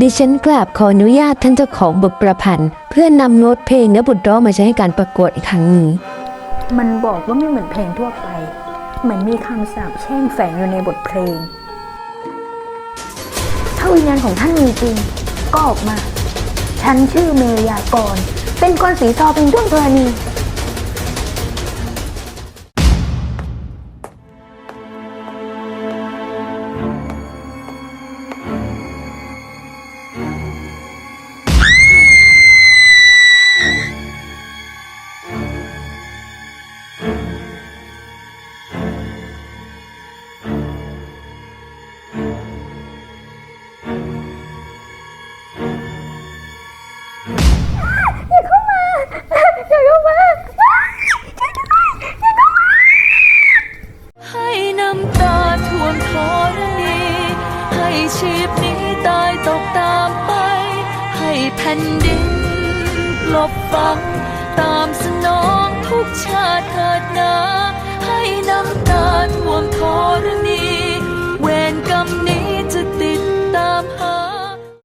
ดิฉันกราบขออนุญาตท่านเจ้าของบทประพันธ์ เพื่อนำโน้ตเพลงและบทร้องมาใช้ในการประกวดอีกครั้งนี้มันบอกว่าไม่เหมือนเพลงทั่วไป เหมือนมีคำสาปแช่งแฝงอยู่ในบทเพลง ถ้าวิญญาณของท่านมีจริง ก็ออกมา ฉันชื่อเมรยากร เป็นกรสีซอเป็นด้วงธรณี ชีพนี้ตายตกตามไป ให้แผ่นดินลบฝังตามสนองทุกช